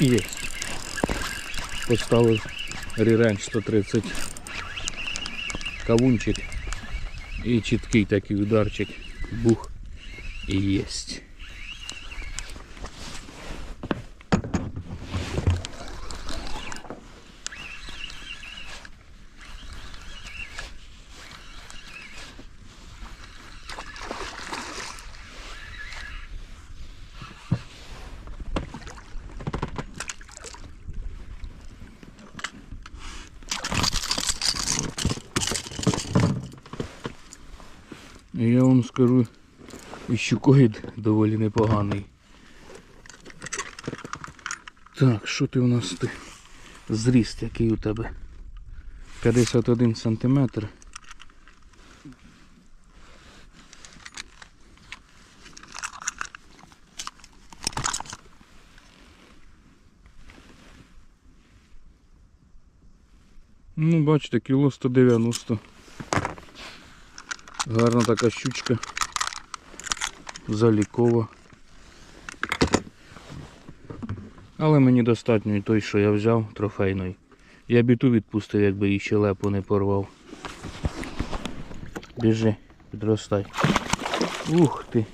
Є. Поставив ріренч 130 кавунчик і чіткий такий ударчик. Бух і єсть. Я вам скажу, і щукоїд доволі непоганий. Так, що ти у нас ти? Зріст який у тебе? 51 сантиметр. Ну, бачите, кіло 190. Гарна така щучка. Залікова. Але мені достатньо і той, що я взяв, трофейний. Я б і ту відпустив, якби її щелепу не порвав. Біжи, підростай. Ух ти.